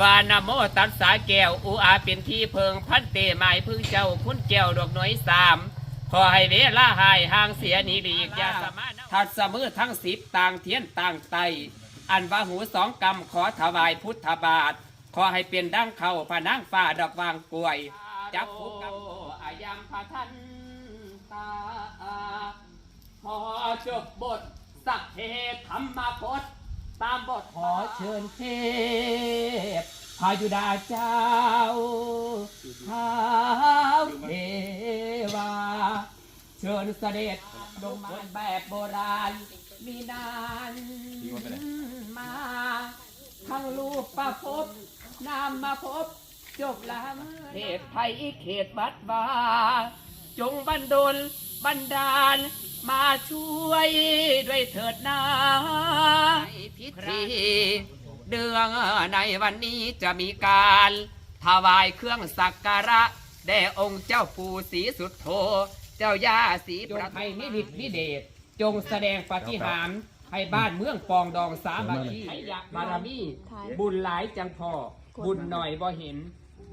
วานโมตัสสาแก้วอุอาเป็นที่เพิงพันเตหมายพึ่งเจ้าคุณแก้วดอกน้อยสามขอให้เวลาหายห่างเสียหนีหลีกยาสามารถทัดเสมอทั้งสิบต่างเทียนต่างไต อันว่าหูสองกำขอถวายพุทธบาท ขอให้เป็นดั้งเขาพนังฟ้าดอกวางกล้วย จักผูกกับอายังพระทันตา ขอจบบท สักเทธรรมพจน์ ตามบทขอเชิญเทพพายุดาเจ้าท้าวเทวา เชิญเสด็จลงมาแบบโบราณ มีนานมา ทั้งรูปประพบนามมาพบ จบลำเทพไทยเขตวัดวาจงบันดลบันดาล มาช่วยด้วยเถิดนาพิธีเดืองในวันนี้จะมีการถวายเครื่องสักการะ แด่องค์เจ้าปู่ศรีสุดโธเจ้าย่าศรีจงไทยนิริตวิเดชจงแสดงปาฏิหารย์ให้บ้านเมืองปองดองสามัคคีให้ยะบารมี บุญหลายจังพอ บุญหน่อยบ่เห็น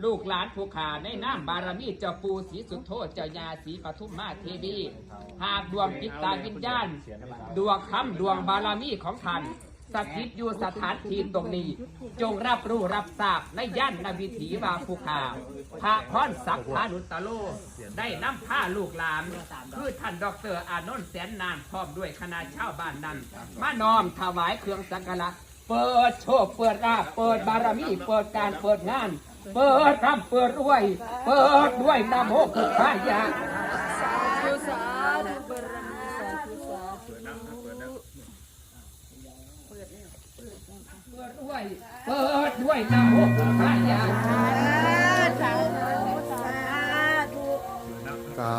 ลูกหลานผู้ขาในน้ำบารมีเจ้าปูศรีสุโธเจ้ายาศรีปทุมมาเทวี หากดวงจิตตาวิญญาณ ดวงคำดวงบารมีของท่านสถิตอยู่สถานที่ตรงนี้ จงรับรู้รับทราบในย่านนาวิถีวาผู้ขาพระพรสักพานุตตะโล ได้นำผ้าลูกหลานคือท่านดอกเตอรอานนท์แสนนานพร้อมด้วยคณะชาวบ้านนั้นมาน้อมถวายเครื่องสักการะเปิดโชคเปิดราบเปิดบารมี เปิดการเปิดงาน เปิดร่ำเปิดรวยเปิดด้วยนามโมกุขายาธุสาธุบารมีสาธุสาธุเปิดด้วย เปิดด้วยนามโมกุขายาสาธุสาธุกา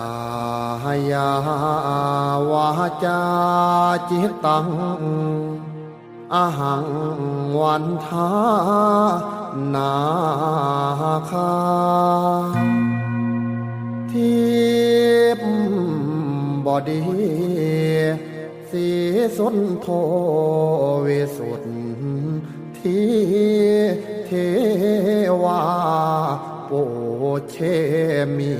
ยาวาจาจิตตัง อาหังวันทานาคาทิพบดีสีสุนโทเวสุทธีเทวาโปเชมี